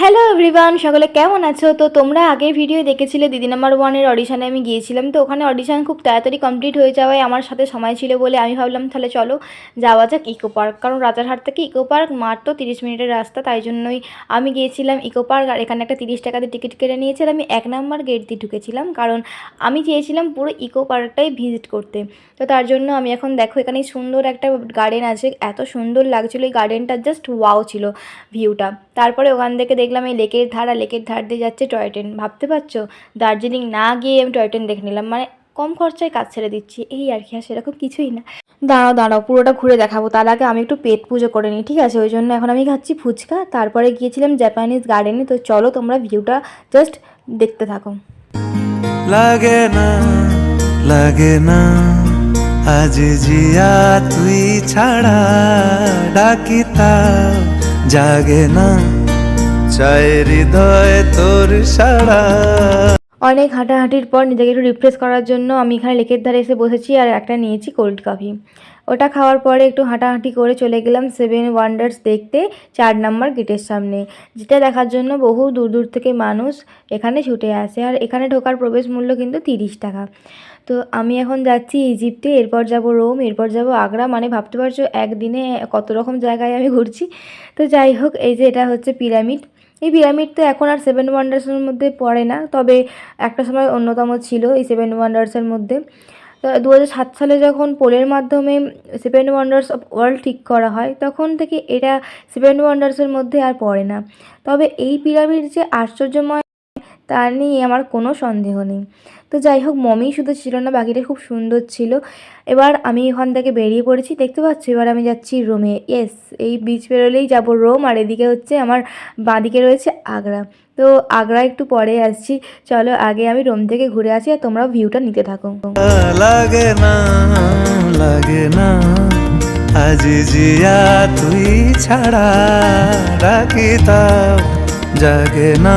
Hello everyone সকলে কেমন আছো? তো তোমরা আগের ভিডিও দেখেছিলে, দিদি নাম্বার ওয়ানের অডিশানে আমি গিয়েছিলাম। তো ওখানে অডিশান খুব তাড়াতাড়ি কমপ্লিট হয়ে যাওয়ায় আমার সাথে সময় ছিল বলে আমি ভাবলাম, তাহলে চলো, যাওয়া যাক ইকো পার্ক কারণ রাজারহাট থেকে ইকো পার্ক মাত্র তিরিশ মিনিটের রাস্তা, তাই জন্যই আমি গিয়েছিলাম ইকো পার্ক আর এখানে একটা তিরিশ টাকাতে টিকিট কেটে নিয়েছি আর আমি এক নাম্বার গেট দিয়ে ঢুকেছিলাম। কারণ আমি চেয়েছিলাম পুরো ইকো পার্কটাই ভিজিট করতে। তো তার জন্য আমি এখন দেখো, এখানে সুন্দর একটা গার্ডেন আছে, এত সুন্দর লাগছিল, এই গার্ডেনটা জাস্ট ওয়াও ছিল ভিউটা তারপরে ওখান থেকে দেখলাম এই লেকের ধার আর লেকের ধার দিয়ে যাচ্ছে টয় ট্রেন। ভাবতে পারছ? দার্জিলিং না গিয়ে আমি টয় ট্রেন দেখে নিলাম। মানে কম খরচায় কাজ ছেড়ে দিচ্ছি। এই আর কি, আর সেরকম কিছুই না। দাঁড়াও দাঁড়াও, পুরোটা ঘুরে দেখাবো। তার আগে আমি একটু পেট পুজো করে নিই, ঠিক আছে? ওই জন্য এখন আমি খাচ্ছি ফুচকা। তারপরে গিয়েছিলাম জাপানিজ গার্ডেনে। তো চলো তোমরা ভিউটা জাস্ট দেখতে থাকো। লাগে না লাগে না, আজ জিয়া তুই ছাড়া ডাকিতা। জাগে না অনেক হাঁটাহাঁটির পর নিজেকে একটু রিফ্রেশ করার জন্য আমি এখানে লেকের ধারে এসে বসেছি আর একটা নিয়েছি কোল্ড কফি ওটা খাওয়ার পরে একটু হাঁটাহাঁটি করে চলে গেলাম সেভেন ওয়ান্ডার্স দেখতে চার নাম্বার গেটের সামনে, যেটা দেখার জন্য বহু দূর দূর থেকে মানুষ এখানে ছুটে আসে আর এখানে ঢোকার প্রবেশ মূল্য কিন্তু তিরিশ টাকা। তো আমি এখন যাচ্ছি ইজিপ্টে এরপর যাব রোম এরপর যাব আগ্রা মানে ভাবতে পারছ একদিনে কত রকম জায়গায় আমি ঘুরছি। তো যাই হোক, এই যে এটা হচ্ছে পিরামিড এই পিরামিড তো এখন আর সেভেন ওয়ান্ডার্সের মধ্যে পড়ে না, তবে একটা সময় অন্যতম ছিল এই সেভেন ওয়ান্ডার্সের মধ্যে। দু সাত সালে যখন পোলের মাধ্যমে সেভেন ওয়ান্ডার্স অফ ওয়ার্ল্ড ঠিক করা হয়, তখন থেকে এটা সেভেন ওয়ান্ডার্সের মধ্যে আর পড়ে না। তবে এই পিরামিড যে আশ্চর্যময় তা নিয়ে আমার কোনো সন্দেহ নেই। তো যাই হোক মমি শুধু ছিল না, বাকিটা খুব সুন্দর ছিল। এবার আমি এখান থেকে বেরিয়ে পড়েছি, দেখতে পাচ্ছ? এবার আমি যাচ্ছি রোমে ইয়েস এই বিচ বেরোলেই যাব রোম আর এদিকে হচ্ছে আমার বাঁদিকে রয়েছে আগ্রা। তো আগ্রা একটু পরে আসছি। চলো, আগে আমি রোম থেকে ঘুরে আসি, আর তোমরা ভিউটা নিতে থাকো। লাগে লাগে না জিয়া তুই ছাড়া জাগে না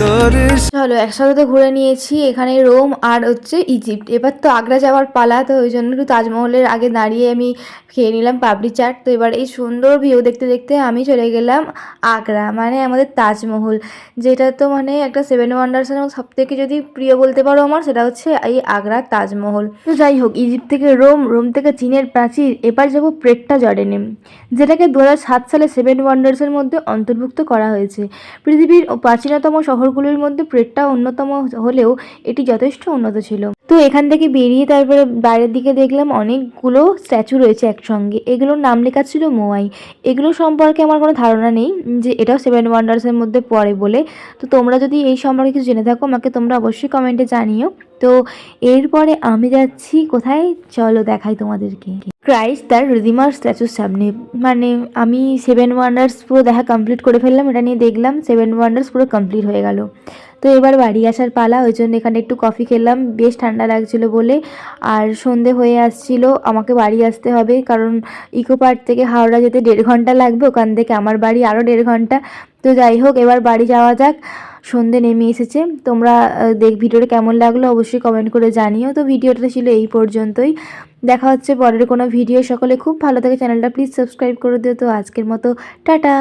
তোর চলো, একসাথে তো ঘুরে নিয়েছি, এখানে রোম আর হচ্ছে ইজিপ্ট। এবার তো আগ্রা যাওয়ার পালা, তো ওই জন্য একটু তাজমহলের আগে দাঁড়িয়ে আমি খেয়ে নিলাম পাপড়ি চাট। তো এবার এই সুন্দর ভিউ দেখতে দেখতে আমি চলে গেলাম আগ্রা মানে আমাদের তাজমহল, যেটা তো মানে একটা সেভেন ওয়ান্ডার্সের সব থেকে যদি প্রিয় বলতে পারো আমার, সেটা হচ্ছে এই আগ্রার তাজমহল। তো যাই হোক, ইজিপ্ট থেকে রোম রোম থেকে চীনের প্রাচীর, এবার যাব প্রেট্টা জর্ডেনে যেটাকে দু সালে সেভেন ওয়ান্ডার্সের মধ্যে অন্তর্ভুক্ত করা হয়েছে। পৃথিবীর প্রাচীনতম শহরগুলির মধ্যে প্রেটটা অন্যতম হলেও এটি যথেষ্ট উন্নত ছিল। তো এখান থেকে বেরিয়ে তারপরে বাইরের দিকে দেখলাম অনেকগুলো স্ট্যাচু রয়েছে একসঙ্গে। এগুলোর নাম লেখা ছিল মোয়াই। এগুলো সম্পর্কে আমার কোনো ধারণা নেই, যে এটাও সেভেন ওয়ান্ডার্সের মধ্যে পড়ে বলে। তো তোমরা যদি এই সম্পর্কে কিছু জেনে থাকো, আমাকে তোমরা অবশ্যই কমেন্টে জানিও। তো এরপরে আমি যাচ্ছি, কোথায়? চলো দেখাই তোমাদেরকে। ক্রাইস্ট তার রিদিমার স্ট্যাচুর সামনে। মানে আমি সেভেন ওয়ান্ডার্স পুরো দেখা কমপ্লিট করে ফেললাম, এটা নিয়ে দেখলাম সেভেন ওয়ান্ডার্স পুরো কমপ্লিট হয়ে গেল। তো এবার বাড়ি আসার পালা, ওই জন্য এখানে একটু কফি খেলাম। বেশ ঠান্ডা লাগছিল বলে। আর সন্ধে হয়ে আসছিল, আমাকে বাড়ি আসতে হবে, কারণ ইকো পার্ক থেকে হাওড়া যেতে দেড় ঘণ্টা লাগবে, ওখান থেকে আমার বাড়ি আরও দেড় ঘণ্টা। তো যাই হোক, এবার বাড়ি যাওয়া যাক। সন্ধে নেমে এসেছে। তোমরা দেখ, ভিডিওটা কেমন লাগল অবশ্যই কমেন্ট করে জানিও। তো ভিডিওটা ছিল এই পর্যন্তই। দেখা হচ্ছে পরের কোনো ভিডিও সকলে খুব ভালো থাকে। চ্যানেলটা প্লিজ সাবস্ক্রাইব করে দিও। তো আজকের মতো, টাটা!